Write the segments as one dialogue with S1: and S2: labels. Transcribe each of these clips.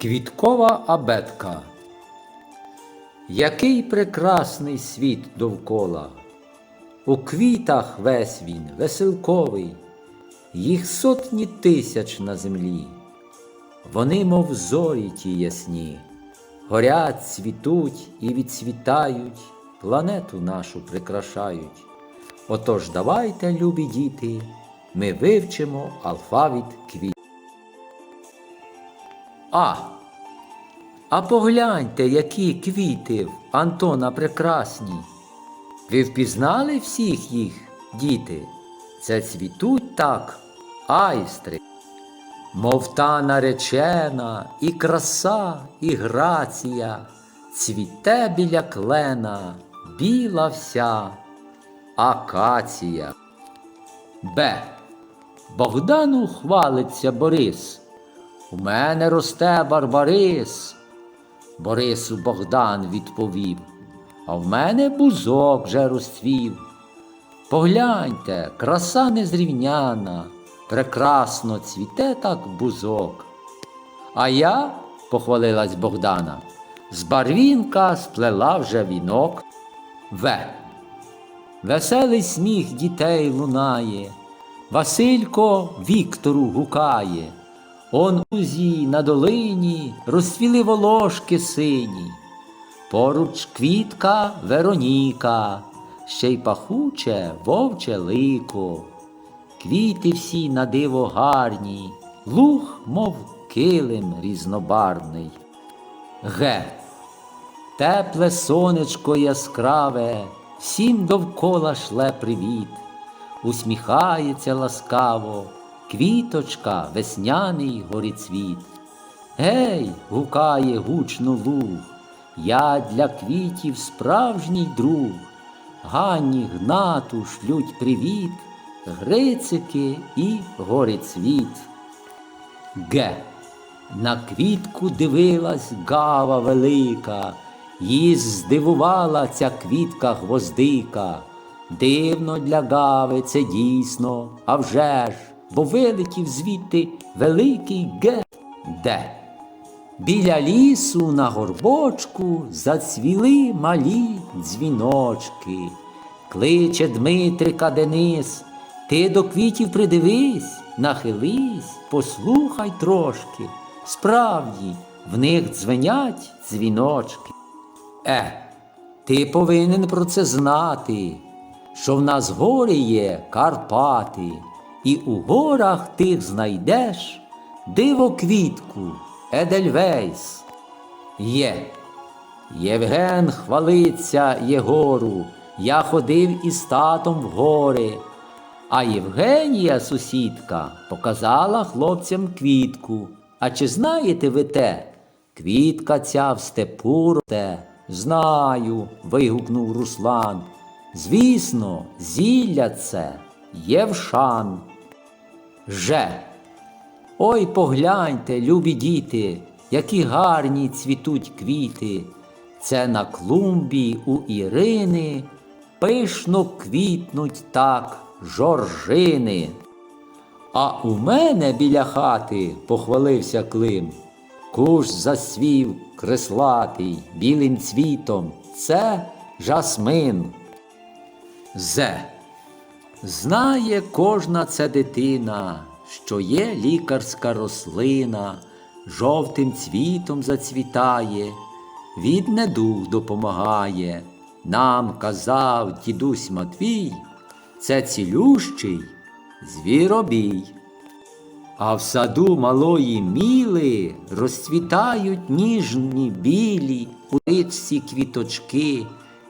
S1: Квіткова абетка. Який прекрасний світ довкола. У квітах весь він веселковий, їх сотні тисяч на землі. Вони, мов зорі ті ясні, горять, цвітуть і відцвітають, планету нашу прикрашають. Отож давайте, любі діти, ми вивчимо алфавіт квіт. А. А погляньте, які квіти в Антона прекрасні. Ви впізнали всіх їх, діти? Це цвітуть так айстри. Мов та наречена, і краса, і грація, цвіте біля клена, біла вся акація. Б. Богдану хвалиться Борис. У мене росте барбарис. Борису Богдан відповів, а в мене бузок вже розцвів. Погляньте, краса незрівняна, прекрасно цвіте так бузок. А я, похвалилась Богдана, з барвінка сплела вже вінок. В. Веселий сміх дітей лунає, Василько Віктору гукає. Он узі на долині розцвіли волошки сині, поруч квітка Вероніка, ще й пахуче вовче лико. Квіти всі на диво гарні, луг, мов килим різнобарвний. Г. Тепле сонечко яскраве, всім довкола шле привіт, усміхається ласкаво, квіточка, весняний горіцвіт. Гей, гукає гучно луг, я для квітів справжній друг. Ганні гнату шлють привіт, Грицики і горецвіт. Г. На квітку дивилась гава велика, її здивувала ця квітка гвоздика. Дивно для гави це дійсно, а вже ж, бо вилетів звідти великий ге. Де? Біля лісу на горбочку зацвіли малі дзвіночки. Кличе Дмитрика Денис, ти до квітів придивись, нахились, послухай трошки. Справді, в них дзвенять дзвіночки. Е, ти повинен про це знати, що в нас гори є Карпати, і у горах тих знайдеш дивоквітку, Едельвейс. Є. Євген хвалиться Єгору, я ходив із татом в гори. А Євгенія, сусідка, показала хлопцям квітку. А чи знаєте ви те? Квітка ця в степу росте. Знаю, вигукнув Руслан. Звісно, зілля це Євшан. Же. Ой, погляньте, любі діти, які гарні цвітуть квіти. Це на клумбі у Ірини пишно квітнуть так жоржини. А у мене біля хати похвалився Клим. Куш засвів креслатий білим цвітом. Це жасмин. Зе. Знає кожна це дитина, що є лікарська рослина, жовтим цвітом зацвітає, від недуг допомагає. Нам казав дідусь Матвій, це цілющий звіробій. А в саду малої міли розцвітають ніжні білі у річці квіточки.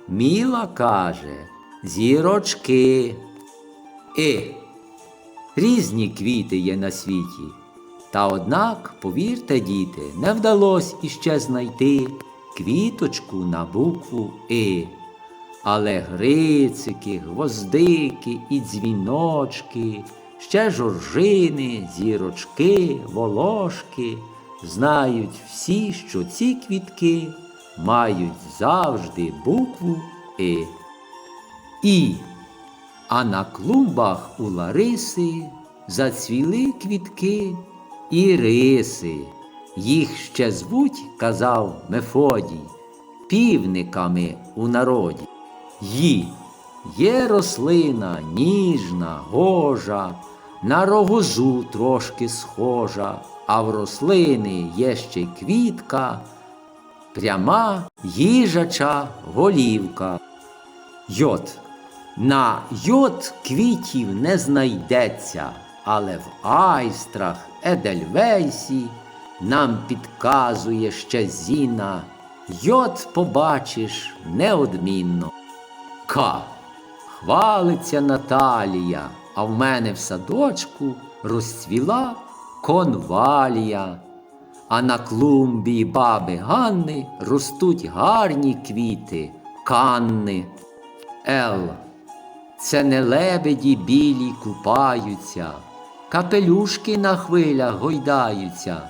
S1: Міла каже зірочки. І різні квіти є на світі. Та однак, повірте, діти, не вдалося іще знайти квіточку на букву И. Але грицики, гвоздики і дзвіночки, ще жоржини, зірочки, волошки знають всі, що ці квітки мають завжди букву И. І. А на клумбах у Лариси зацвіли квітки і риси. Їх ще звуть, казав Мефодій, півниками у народі. Ї є рослина ніжна, гожа, на рогозу трошки схожа, а в рослини є ще квітка, пряма їжача голівка. Йод. На йод квітів не знайдеться, але в айстрах, Едельвейсі нам підказує ще Зіна. Йод побачиш неодмінно. К. Хвалиться Наталія, а в мене в садочку розцвіла конвалія. А на клумбі баби Ганни ростуть гарні квіти, канни. Л. Це не лебеді білі купаються, капелюшки на хвилях гойдаються.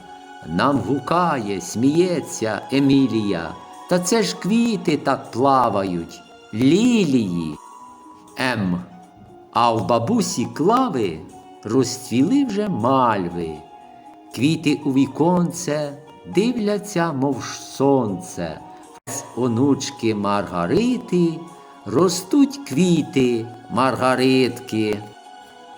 S1: Нам гукає, сміється Емілія. Та це ж квіти так плавають, лілії. М. А в бабусі клави розцвіли вже мальви. Квіти у віконце дивляться, мов сонце. З онучки Маргарити ростуть квіти, маргаритки.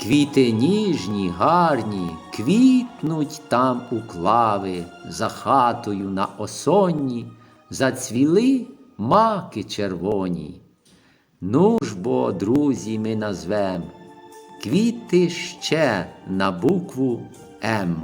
S1: Квіти ніжні, гарні, квітнуть там у клави, за хатою на осонні, зацвіли маки червоні. Ну ж бо, друзі, ми назвем квіти ще на букву М.